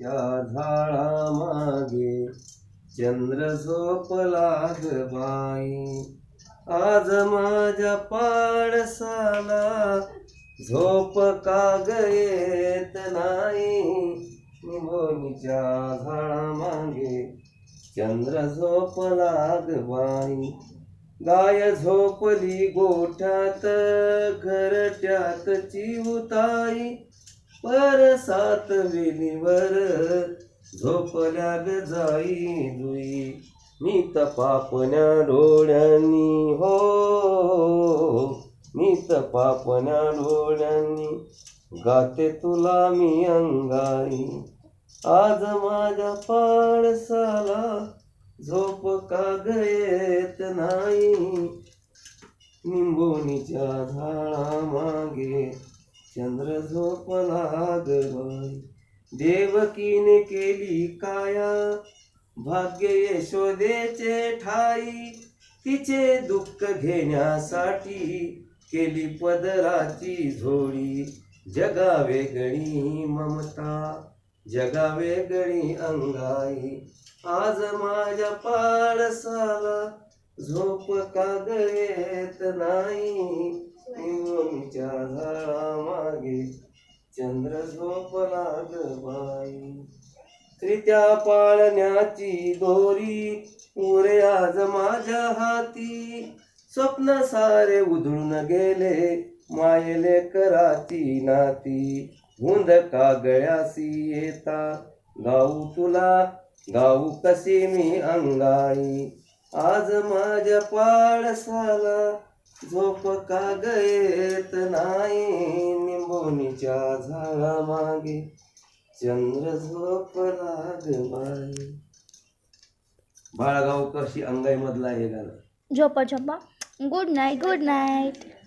त्या झाडा मागे चंद्र झोपला ग बाई आज माझ्या पाडसाला झोप का येत नाही? निंबोनीच्या झाडा मागे चंद्र झोपला ग बाई गाय झोपली गोठ्यात घरट्यात चिवताई. परसात वेलीवर झोपल्या जाई दुई. मी तपापण्या डोळ्यांनी हो. मी तपापण्या डोळ्यांनी गाते तुला मी अंगाई. आज माझ्या पाडसाला झोप का ग येत नाही? निंबोनीच्या झाडा मागे चंद्र झोपला ग देवकीने केली काया. भाग्य यशोदेचे ठाई. तिचे दुःख घेण्यासाठी केली पदराची झोळी. जगा वेगळी ममता जगा वेगळी अंगाई. आज माझ्या पाडसाला झोप का येत नाही? झाडा चंद्र झोपला बाई त्रित्या पाळण्याची दोरी उरे आज माझ्या हाती. स्वप्न सारे उधळून गेले मायले कराची नाती. हुंद का गळ्यासी येता गाऊ तुला गाऊ कसे मी अंगाई. आज माझ्या पाळसाला झोप का गयेत येत नाही. कोणीच्या झाडा मागे चंद्र झोपला ग बाळगाव कशी अंगाई मधला हे गाणं. झोपा झोपा. Good night good night